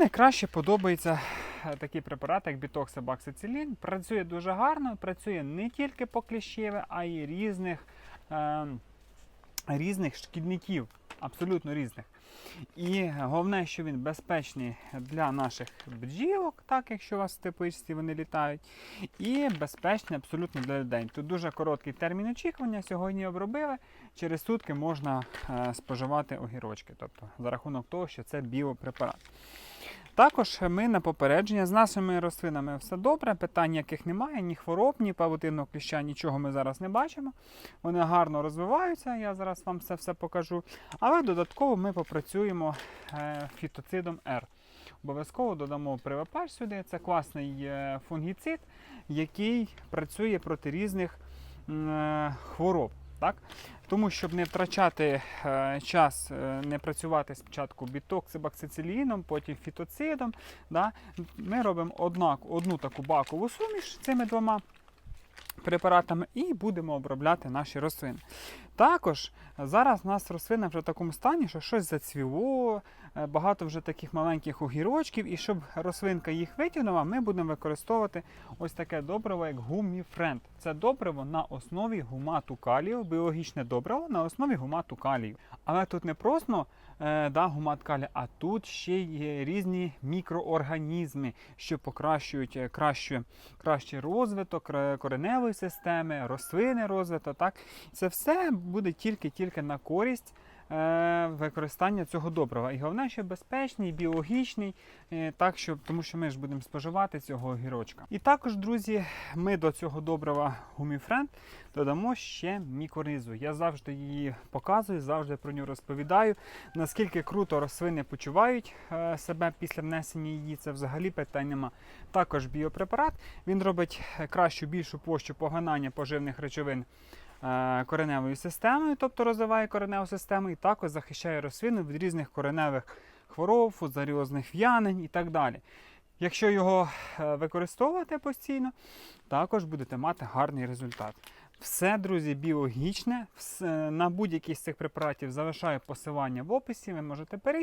найкраще подобається е, такий препарат, як бітоксибаксицилін. Працює дуже гарно, працює не тільки по кліщеве, а й різних, е, різних шкідників, абсолютно різних. І головне, що він безпечний для наших бджілок, так якщо у вас в тепличці вони літають, і безпечний абсолютно для людей. Тут дуже короткий термін очікування. Сьогодні обробили. Через сутки можна е, споживати огірочки, тобто за рахунок того, що це біопрепарат. Також ми на попередження з нашими рослинами все добре, питань ніяких немає, ні хвороб, ні павутинного кліща, нічого ми зараз не бачимо. Вони гарно розвиваються, я зараз вам це все покажу. Але додатково ми попрацюємо е, фітоцидом R. Обов'язково додамо привапаж сюди. Це класний е, фунгіцид, який працює проти різних е, хвороб. Так? Тому, щоб не втрачати е, час, е, не працювати спочатку бітоксибаксициліном, потім фітоцидом, да? ми робимо однак, одну таку бакову суміш цими двома препаратами і будемо обробляти наші рослини. Також зараз у нас рослина вже в такому стані, що щось зацвіло, е, багато вже таких маленьких огірочків, і щоб рослинка їх витягнула, ми будемо використовувати ось таке добриво, як гуміфренд. Це добриво на основі гумату калію, біологічне добриво на основі гумату калію. Але тут не просто е, да, гумат калію, а тут ще є різні мікроорганізми, що покращують е, краще, кращий розвиток кореневої системи, рослини розвиток. Так? Це все буде тільки-тільки на користь е, використання цього добрива. І головне, що безпечний, біологічний, е, так, щоб, тому що ми ж будемо споживати цього огірочка. І також, друзі, ми до цього добрива гуміфренд додамо ще мікоризу. Я завжди її показую, завжди про нього розповідаю. Наскільки круто рослини почувають е, себе після внесення її, це взагалі питань нема. Також біопрепарат. Він робить кращу, більшу площу поглинання поживних речовин кореневою системою, тобто розвиває кореневу систему, і також захищає рослину від різних кореневих хвороб, фузаріозних в'янень і так далі. Якщо його е, використовувати постійно, також будете мати гарний результат. Все, друзі, біологічне. На будь-який з цих препаратів залишаю посилання в описі. Ви можете перейти.